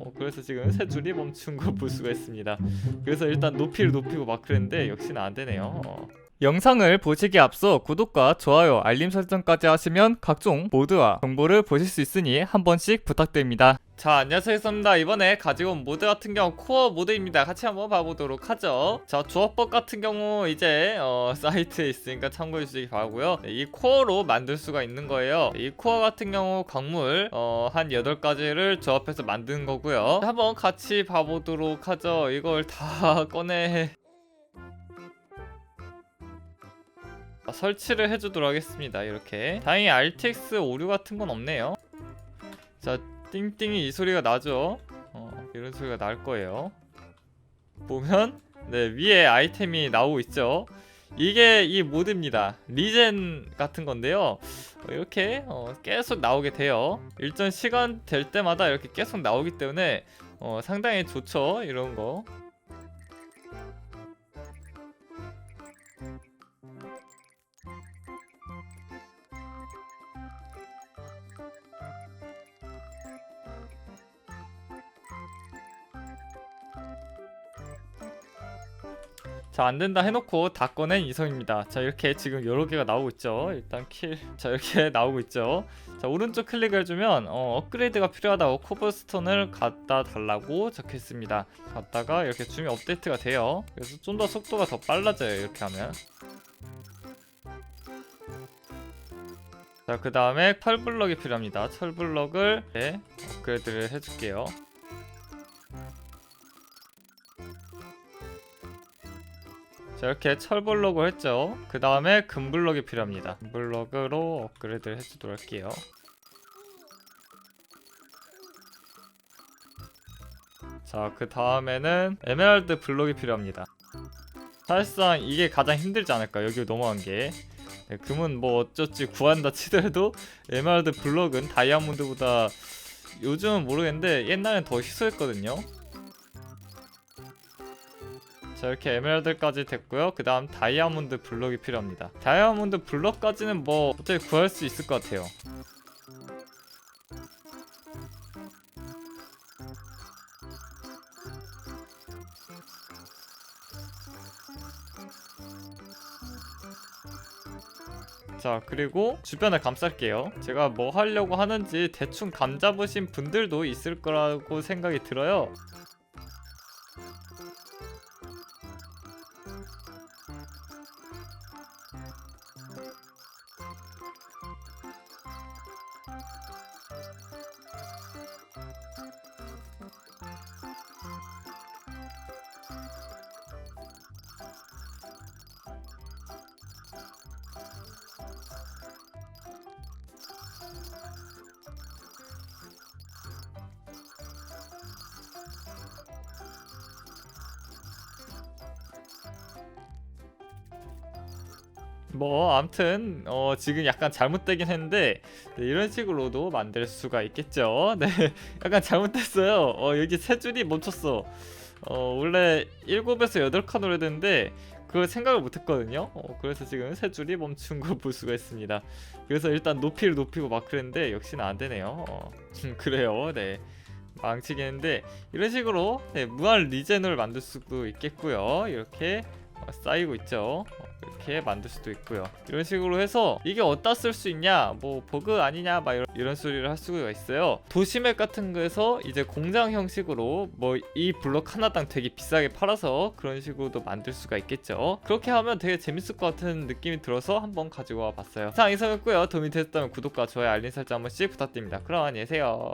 어, 그래서 지금 세 줄이 멈춘 걸볼 수가 있습니다. 그래서 일단 높이를 높이고 막 그랬는데 역시나 안 되네요. 어. 영상을 보시기에 앞서 구독과 좋아요, 알림 설정까지 하시면 각종 모드와 정보를 보실 수 있으니 한 번씩 부탁드립니다. 자, 안녕하세요. 습니다 이번에 가지고 온 모드 같은 경우 코어 모드입니다. 같이 한번 봐보도록 하죠. 자, 조합법 같은 경우 이제 어, 사이트에 있으니까 참고해 주시기 바라고요. 네, 이 코어로 만들 수가 있는 거예요. 이 코어 같은 경우 광물 어, 한 8가지를 조합해서 만든 거고요. 한번 같이 봐보도록 하죠. 이걸 다 꺼내 아, 설치를 해주도록 하겠습니다. 이렇게 다행히 RTX 오류 같은 건 없네요. 자, 띵띵이 이 소리가 나죠. 어, 이런 소리가 날 거예요. 보면 네 위에 아이템이 나오고 있죠. 이게 이 모드입니다. 리젠 같은 건데요. 어, 이렇게 어, 계속 나오게 돼요. 일정 시간 될 때마다 이렇게 계속 나오기 때문에 어, 상당히 좋죠. 이런 거. 자 안된다 해놓고 다 꺼낸 이성입니다. 자 이렇게 지금 여러 개가 나오고 있죠. 일단 킬 자 이렇게 나오고 있죠. 자 오른쪽 클릭을 해주면 어, 업그레이드가 필요하다고 코브스톤을 갖다 달라고 적혀 있습니다. 갖다가 이렇게 주면 업데이트가 돼요. 그래서 좀 더 속도가 더 빨라져요 이렇게 하면. 자 그 다음에 철블럭이 필요합니다. 철블럭을 네, 업그레이드를 해줄게요 자 이렇게 철블럭을 했죠. 그 다음에 금블럭이 필요합니다. 금블럭으로 업그레이드를 해주도록 할게요. 자 그 다음에는 에메랄드 블럭이 필요합니다. 사실상 이게 가장 힘들지 않을까 여기 넘어간 게. 네, 금은 뭐 어쩌지 구한다 치더라도 에메랄드 블럭은 다이아몬드보다 요즘은 모르겠는데 옛날엔 더 희소했거든요 자 이렇게 에메랄드까지 됐고요. 그 다음 다이아몬드 블럭이 필요합니다. 다이아몬드 블럭까지는 뭐 어떻게 구할 수 있을 것 같아요. 자 그리고 주변을 감쌀게요. 제가 뭐 하려고 하는지 대충 감 잡으신 분들도 있을 거라고 생각이 들어요 뭐 암튼 어 지금 약간 잘못되긴 했는데 네, 이런 식으로도 만들 수가 있겠죠. 네 약간 잘못됐어요. 어 여기 세 줄이 멈췄어. 어 원래 7에서 8칸 으로 해야 되는데 그걸 생각을 못했거든요. 어 그래서 지금 세 줄이 멈춘 걸 볼 수가 있습니다. 그래서 일단 높이를 높이고 막 그랬는데 역시나 안 되네요. 어 그래요. 네 망치겠는데 이런 식으로 네, 무한 리젠을 만들 수도 있겠고요. 이렇게 어, 쌓이고 있죠. 어, 이렇게 만들 수도 있고요. 이런 식으로 해서 이게 어디다 쓸 수 있냐 뭐 버그 아니냐 막 이런, 이런 소리를 할 수가 있어요. 도시맵 같은 거에서 이제 공장 형식으로 뭐 이 블록 하나당 되게 비싸게 팔아서 그런 식으로도 만들 수가 있겠죠. 그렇게 하면 되게 재밌을 것 같은 느낌이 들어서 한번 가지고 와 봤어요. 자 이상했고요. 도움이 되셨다면 구독과 좋아요 알림 설정 한 번씩 부탁드립니다. 그럼 안녕히 계세요